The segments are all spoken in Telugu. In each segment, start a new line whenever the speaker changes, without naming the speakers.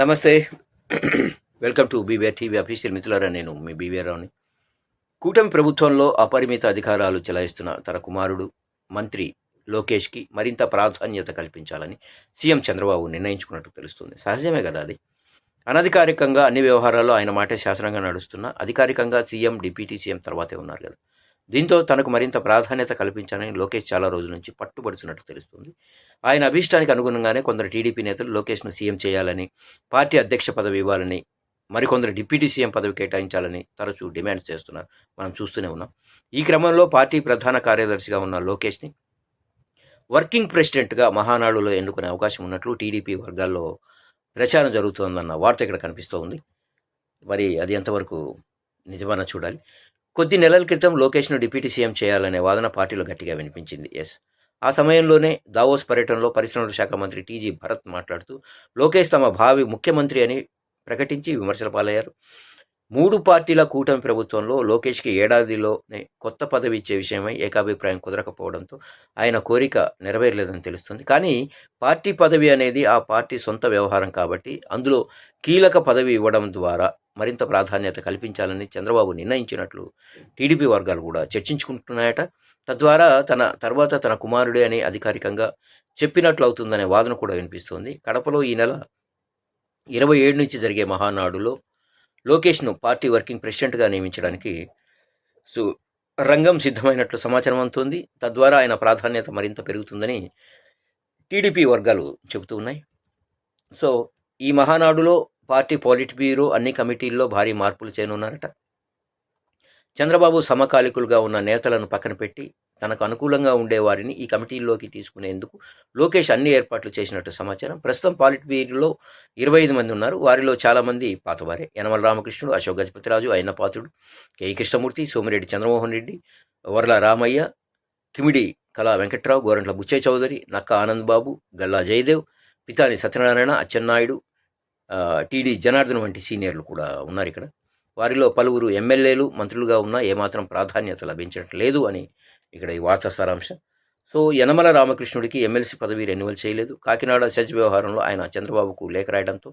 నమస్తే. Welcome to BVR TV official మిత్రులారా నేను మీ బీవీఆర్ రావుని. కూటమి ప్రభుత్వంలో అపరిమిత అధికారాలు చెలాయిస్తున్న తన కుమారుడు మంత్రి లోకేష్కి మరింత ప్రాధాన్యత కల్పించాలని సీఎం చంద్రబాబు నిర్ణయించుకున్నట్టు తెలుస్తుంది. సహజమే కదా అది? అనధికారికంగా అన్ని వ్యవహారాల్లో ఆయన మాటే శాసనంగా నడుస్తున్న అధికారికంగా సీఎం డిప్యూటీ సీఎం తర్వాతే ఉన్నారు కదా? దీంతో తనకు మరింత ప్రాధాన్యత కల్పించాలని లోకేష్ చాలా రోజుల నుంచి పట్టుబడుతున్నట్టు తెలుస్తుంది. ఆయన అభీష్టానికి అనుగుణంగానే కొందరు టీడీపీ నేతలు లోకేష్ను సీఎం చేయాలని పార్టీ అధ్యక్ష పదవి ఇవ్వాలని మరికొందరు డిప్యూటీ సీఎం పదవి కేటాయించాలని తరచూ డిమాండ్ చేస్తున్నారు. మనం చూస్తూనే ఉన్నాం. ఈ క్రమంలో పార్టీ ప్రధాన కార్యదర్శిగా ఉన్న లోకేష్ని వర్కింగ్ ప్రెసిడెంట్గా మహానాడులో ఎన్నుకునే అవకాశం ఉన్నట్లు టీడీపీ వర్గాల్లో ప్రచారం జరుగుతోందన్న వార్త ఇక్కడ కనిపిస్తూ ఉంది. మరి అది ఎంతవరకు నిజమన్నా చూడాలి. కొద్ది నెలల క్రితం లోకేష్ను డిప్యూటీ సీఎం చేయాలనే వాదన పార్టీలో గట్టిగా వినిపించింది. ఎస్. ఆ సమయంలోనే దావోస్ పర్యటనలో పరిశ్రమల శాఖ మంత్రి టీజీ భరత్ మాట్లాడుతూ లోకేష్ తమ భావి ముఖ్యమంత్రి అని ప్రకటించి విమర్శల పాలయ్యారు. మూడు పార్టీల కూటమి ప్రభుత్వంలో లోకేష్కి ఏడాదిలోనే కొత్త పదవి ఇచ్చే విషయమై ఏకాభిప్రాయం కుదరకపోవడంతో ఆయన కోరిక నెరవేరలేదని తెలుస్తుంది. కానీ పార్టీ పదవి అనేది ఆ పార్టీ సొంత వ్యవహారం కాబట్టి అందులో కీలక పదవి ఇవ్వడం ద్వారా మరింత ప్రాధాన్యత కల్పించాలని చంద్రబాబు నిర్ణయించినట్లు టీడీపీ వర్గాలు కూడా చర్చించుకుంటున్నాయట. తద్వారా తన తర్వాత తన కుమారుడే అని అధికారికంగా చెప్పినట్లు అవుతుందనే వాదన కూడా వినిపిస్తోంది. కడపలో ఈ నెల ఇరవై ఏడు నుంచి జరిగే మహానాడులో లోకేష్ను పార్టీ వర్కింగ్ ప్రెసిడెంట్గా నియమించడానికి సు రంగం సిద్ధమైనట్లు సమాచారం అందుతోంది. తద్వారా ఆయన ప్రాధాన్యత మరింత పెరుగుతుందని టీడీపీ వర్గాలు చెబుతూ ఉన్నాయి. సో ఈ మహానాడులో పార్టీ పాలిట్ బ్యూరో అన్ని కమిటీల్లో భారీ మార్పులు చేయనున్నారట. చంద్రబాబు సమకాలికులుగా ఉన్న నేతలను పక్కన పెట్టి తనకు అనుకూలంగా ఉండే వారిని ఈ కమిటీల్లోకి తీసుకునేందుకు లోకేష్ అన్ని ఏర్పాట్లు చేసినట్టు సమాచారం. ప్రస్తుతం పాలిట్ బ్యూరోలో ఇరవై ఐదు మంది ఉన్నారు. వారిలో చాలామంది పాతవారే. యనమల రామకృష్ణుడు అశోక్ గజపతిరాజు అయినపాత్రుడు కేఈ కృష్ణమూర్తి సోమిరెడ్డి చంద్రమోహన్ రెడ్డి వర్ల రామయ్య కిమిడి కళా వెంకట్రావు గోరంట్ల బుచ్చయ్య చౌదరి నక్క ఆనంద్ బాబు గల్లా జయదేవ్ పితాని సత్యనారాయణ అచ్చెన్నాయుడు టీడీ జనార్దన్ వంటి సీనియర్లు కూడా ఉన్నారు ఇక్కడ. వారిలో పలువురు ఎమ్మెల్యేలు మంత్రులుగా ఉన్నా ఏమాత్రం ప్రాధాన్యత లభించడం లేదు అని ఇక్కడ ఈ వార్తా సారాంశం. సో యనమల రామకృష్ణుడికి ఎమ్మెల్సీ పదవి రెన్యువల్ చేయలేదు. కాకినాడ సెజ్ వ్యవహారంలో ఆయన చంద్రబాబుకు లేఖ రాయడంతో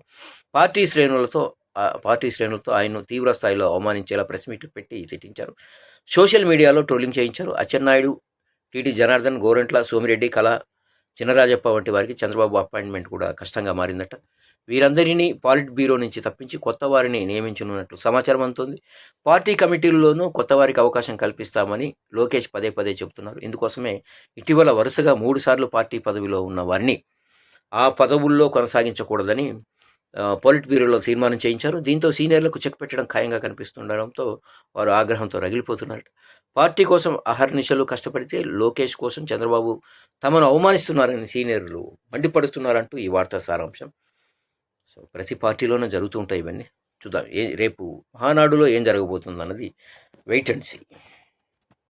పార్టీ శ్రేణులతో ఆ పార్టీ శ్రేణులతో ఆయన్ను తీవ్ర స్థాయిలో అవమానించేలా ప్రెస్ మీట్ పెట్టి తిట్టించారు. సోషల్ మీడియాలో ట్రోలింగ్ చేయించారు. అచ్చెన్నాయుడు టీటీ జనార్దన్ గోరంట్ల సోమిరెడ్డి కళ చినరాజప్ప వంటి వారికి చంద్రబాబు అపాయింట్మెంట్ కూడా కష్టంగా మారిందట. వీరందరినీ పాలిట్ బ్యూరో నుంచి తప్పించి కొత్త వారిని నియమించనున్నట్లు సమాచారం అందుతోంది. పార్టీ కమిటీల్లోనూ కొత్త వారికి అవకాశం కల్పిస్తామని లోకేష్ పదే పదే చెబుతున్నారు. ఇందుకోసమే ఇటీవల వరుసగా మూడుసార్లు పార్టీ పదవిలో ఉన్న వారిని ఆ పదవుల్లో కొనసాగించకూడదని పాలిట్ బ్యూరోలో తీర్మానం చేయించారు. దీంతో సీనియర్లకు చెక్ పెట్టడం ఖాయంగా కనిపిస్తుండడంతో వారు ఆగ్రహంతో రగిలిపోతున్నారు. పార్టీ కోసం అహర్నిశలు కష్టపడితే లోకేష్ కోసం చంద్రబాబు తమను అవమానిస్తున్నారని సీనియర్లు మండిపడుతున్నారంటూ ఈ వార్తా సారాంశం. సో ప్రతి పార్టీలోనూ జరుగుతూ ఉంటాయి ఇవన్నీ. చూద్దాం ఏ రేపు మహానాడులో ఏం జరగబోతుంది అన్నది వెయిట్ అండ్ సీ